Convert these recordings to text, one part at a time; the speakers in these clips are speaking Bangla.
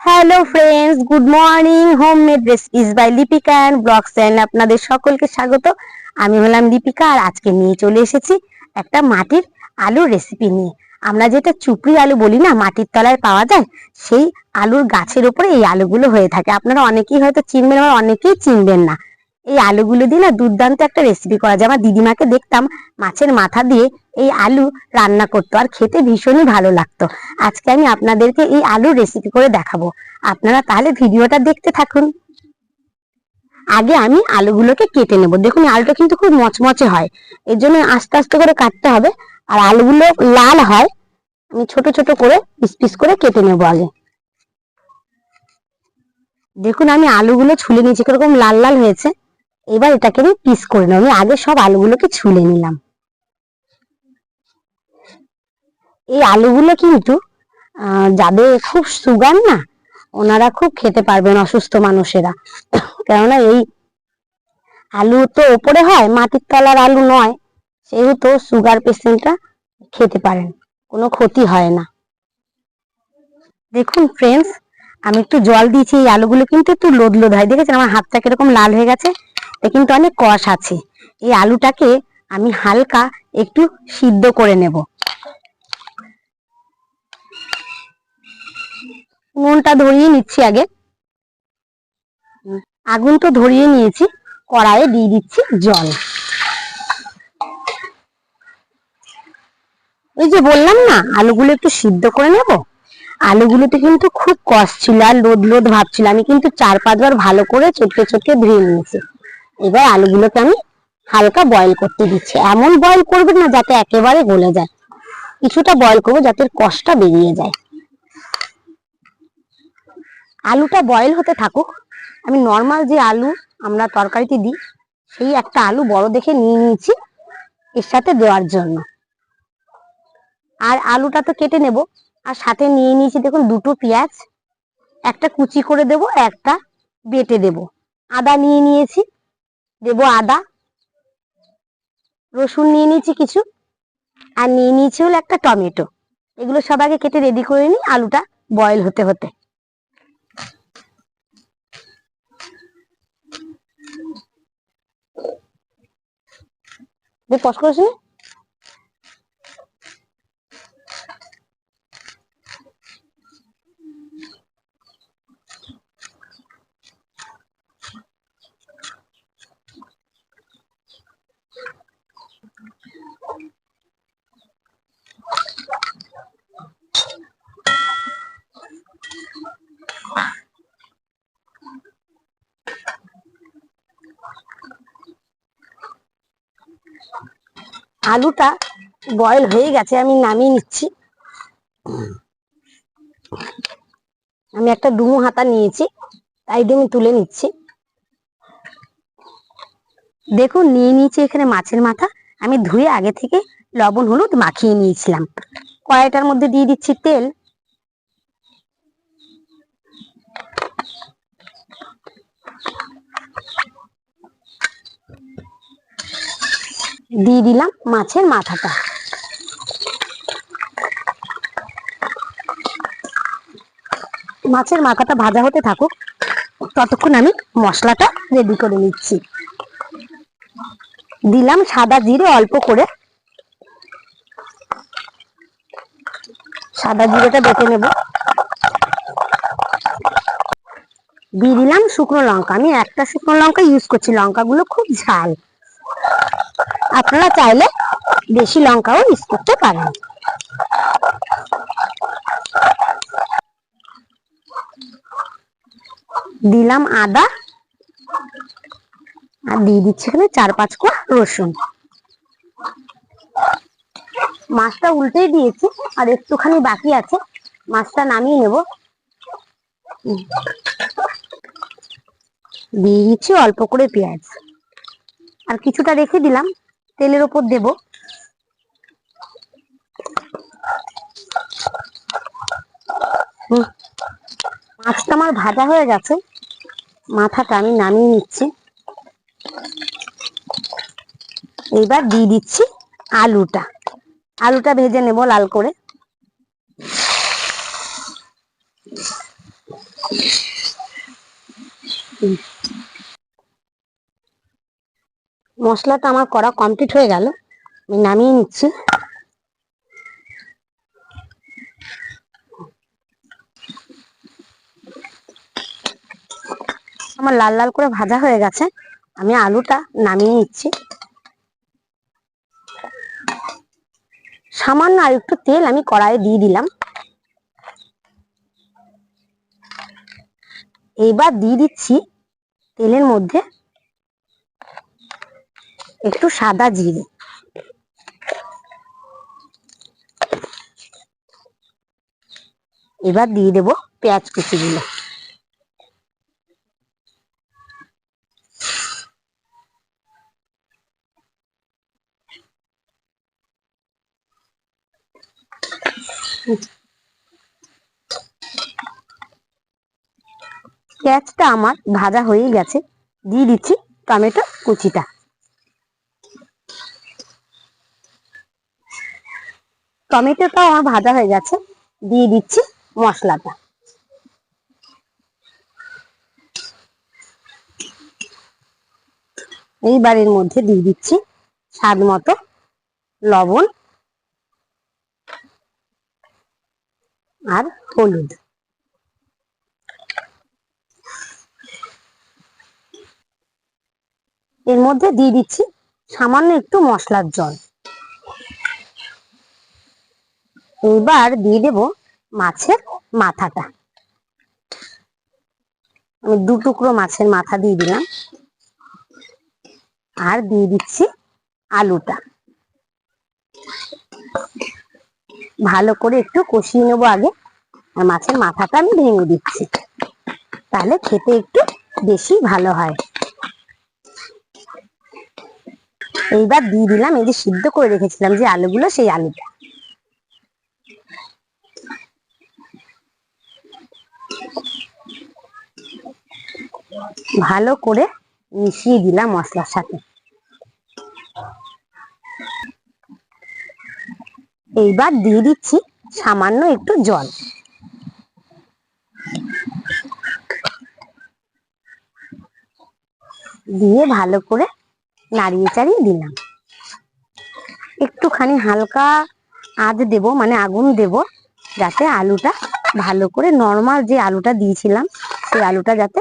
Hello friends good morning home homemade recipes by Lipika and blogs channel আপনাদের সকলকে স্বাগত। আমি হলাম লিপিকা আর আজকে নিয়ে চলে এসেছি একটা মাটির আলুর রেসিপি নিয়ে। আমরা যেটা চুপড়ি আলু বলি না, মাটির তলায় পাওয়া যায়, সেই আলুর গাছের উপরে এই আলুগুলো হয়ে থাকে। আপনারা অনেকেই হয়তো চিনবেন, আবার অনেকেই চিনবেন না। এই আলুগুলো দিয়ে না দুর্দান্ত একটা রেসিপি করা যায়। আমার দিদিমাকে দেখতাম মাছের মাথা দিয়ে এই আলু রান্না করতো। আর খেতে ভীষণই ভালো লাগতো। আজকে আমি আপনাদেরকে এই আলুর রেসিপি করে দেখাবো। আপনারা তাহলে ভিডিওটা দেখতে থাকুন। আগে আমি আলুগুলোকে কেটে নেব। দেখুন আলুটা কিন্তু খুব মচমচে হয়। এর জন্য আস্তে আস্তে করে কাটতে হবে। আর আলুগুলো লাল হয়। আমি ছোট ছোট করে পিস পিস করে কেটে নেব আগে। দেখুন, আমি আলুগুলো ছুলে নিয়েছি। কীরকম লাল লাল হয়েছে। এবার এটাকে আমি পিস করে নেব। আমি আগে সব আলুগুলোকে ছুলে নিলাম। এই আলুগুলো কিন্তু যাদের খুব সুগার না, ওনারা খুব খেতে পারবেন অসুস্থ মানুষেরা। কেননা এই আলু তো ওপরে হয়, মাটির তলার আলু নয়, সেহেতু সুগার পেশেন্টরা খেতে পারেন, কোনো ক্ষতি হয় না। দেখুন ফ্রেন্ডস আমি একটু জল দিয়েছি, এই আলুগুলো কিন্তু একটু লোদ লোদ হয়, দেখেছেন? আমার হাতটা কীরকম লাল হয়ে গেছে এটা কিন্তু অনেক কষ আছে। এই আলুটাকে আমি হালকা একটু সিদ্ধ করে নেব। নুনটা ধরিয়ে নিচ্ছি আগে। আগুন তো ধরিয়ে নিয়েছি, কড়াইয়ে দিয়ে দিচ্ছি জল। এই যে বললাম না, আলুগুলো একটু সিদ্ধ করে নেব। আলুগুলোতে কিন্তু খুব কষ ছিল, আর লোদ লোদ ভাব ছিল। আমি কিন্তু চার পাঁচবার ভালো করে চটকে চটকে ধুয়ে নিয়েছি। এবার আলুগুলোকে আমি হালকা বয়েল করতে দিচ্ছি। এমন বয়েল করবেন না যাতে একেবারে গলে যায়। কিছুটা বয়ল করব যাতে কষটা বেরিয়ে যায়। আলুটা বয়েল হতে থাকুক, আমি নর্মাল যে আলু আমরা তরকারিতে দিই, সেই একটা আলু বড় দেখে নিয়ে নিয়েছি, এর সাথে দেওয়ার জন্য। আর আলুটা তো কেটে নেব, আর সাথে নিয়ে নিয়েছি দেখুন দুটো পেঁয়াজ, একটা কুচি করে দেব একটা বেটে দেব। আদা নিয়ে নিয়েছি, দেব আদা, রসুন নিয়ে নিয়েছি কিছু, আর নিয়ে নিয়েছি হলো একটা টমেটো। এগুলো সব আগে কেটে রেডি করে নিই, আলুটা বয়েল হতে হতে। দিয়ে পস করেছি আলুটা বয়েল হয়ে গেছে, আমি নামিয়ে নিচ্ছি। আমি একটা ডুমু হাতা নিয়েছি তাই দিয়ে আমি তুলে নিচ্ছি। দেখুন, নিয়ে নিয়েছি এখানে মাছের মাথা। আমি ধুয়ে আগে থেকে লবণ, হলুদ মাখিয়ে নিয়েছিলাম। কড়াইটার মধ্যে দিয়ে দিচ্ছি তেল। দিয়ে দিলাম মাছের মাথাটা। মাছের মাথাটা ভাজা হতে থাকুক, ততক্ষণ আমি মশলাটা রেডি করে নিচ্ছি। দিলাম সাদা জিরে অল্প করে। সাদা জিরেটা বেটে নেব। দিয়ে দিলাম শুকনো লঙ্কা। আমি একটা শুকনো লঙ্কা ইউজ করছি, লঙ্কাগুলো খুব ঝাল। আপনারা চাইলে বেশি লঙ্কাও ইউজ করতে পারেন। দিলাম আদা। আর দিয়ে দিচ্ছি এখানে চার পাঁচ কোয়া রসুন। মাছটা উল্টেই দিয়েছি, আর একটুখানি বাকি আছে। মাছটা নামিয়ে নেব। দিয়ে দিচ্ছি অল্প করে পেঁয়াজ। আর কিছুটা রেখে দিলাম। তেলের ওপর দেব। হুম। মাছটা আমার ভাজা হয়ে গেছে। মাথাটা আমি নামিয়ে নিচ্ছি। এইবার দিয়ে দিচ্ছি আলুটা। আলুটা ভেজে নেব লাল করে। মশলাটা আমার করা কমপ্লিট হয়ে গেল। আমি নামিয়ে নিচ্ছি। আমার লাল লাল করে ভাজা হয়ে গেছে। আমি আলুটা নামিয়ে নিচ্ছি। সামান্য আর একটু তেল আমি কড়াইয়ে দিয়ে দিলাম। এইবার দিয়ে দিচ্ছি তেলের মধ্যে একটু সাদা জিরে। এবার দিয়ে দেব পেঁয়াজ কুচিগুলো। পেঁয়াজটা আমার ভাজা হয়ে গেছে। দিয়ে দিচ্ছি টমেটো কুচিটা। টমেটোটাও আমার ভাজা হয়ে গেছে। দিয়ে দিচ্ছি মশলাটা। এইবার এর মধ্যে দিয়ে দিচ্ছি স্বাদ মতো লবণ আর হলুদ। এর মধ্যে দিয়ে দিচ্ছি সামান্য একটু মশলার জল। এবার দিয়ে দেব মাছের মাথাটা। আমি দু টুকরো মাছের মাথা দিয়ে দিলাম। আর দিয়ে দিচ্ছি আলুটা। ভালো করে একটু কষিয়ে নেব আগে। আর মাছের মাথাটা আমি ভেঙে দিচ্ছি। তাহলে খেতে একটু বেশি ভালো হয়। এইবার দিয়ে দিলাম, এই যে সিদ্ধ করে রেখেছিলাম যে আলুগুলো, সেই আলুটা। ভালো করে মিশিয়ে দিলাম মশলার সাথে। এইবার দিয়ে দিচ্ছি সামান্য একটু জল। দিয়ে ভালো করে নাড়িয়ে চাড়িয়ে দিলাম। একটুখানি হালকা আঁচ দেব মানে আগুন দেব, যাতে আলুটা ভালো করে, নর্মাল যে আলুটা দিয়েছিলাম, সেই আলুটা যাতে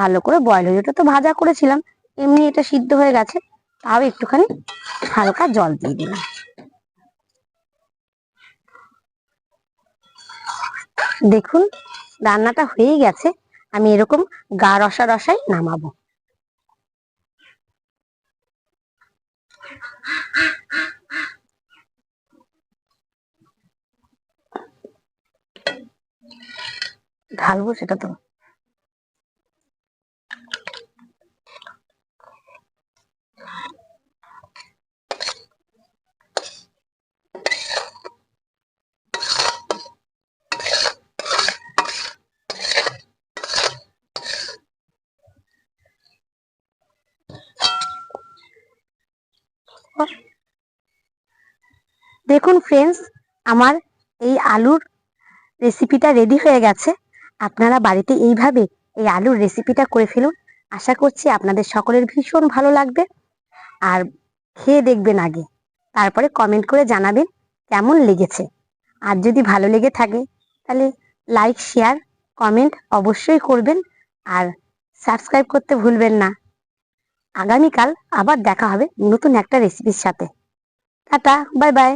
ভালো করে বয়ল হয়ে ওটা তো ভাজা করেছিলাম, এমনি এটা সিদ্ধ হয়ে গেছে, তাও একটুখানি হালকা জল দিয়ে দিলাম। দেখুন, রান্নাটা হয়েই গেছে, আমি এরকম গা রসা রসাই নামাবো। ঢালবো সেটা তো। দেখুন ফ্রেন্ডস আমার এই আলুর রেসিপিটা রেডি হয়ে গেছে। আপনারা বাড়িতে এইভাবে এই আলুর রেসিপিটা করে ফেলুন। আশা করছি আপনাদের সকলের ভীষণ ভালো লাগবে। আর খেয়ে দেখবেন আগে। তারপরে কমেন্ট করে জানাবেন কেমন লেগেছে। আর যদি ভালো লেগে থাকে, তাহলে লাইক শেয়ার কমেন্ট অবশ্যই করবেন। আর সাবস্ক্রাইব করতে ভুলবেন না। আগামীকাল আবার দেখা হবে নতুন একটা রেসিপির সাথে। Tata bye bye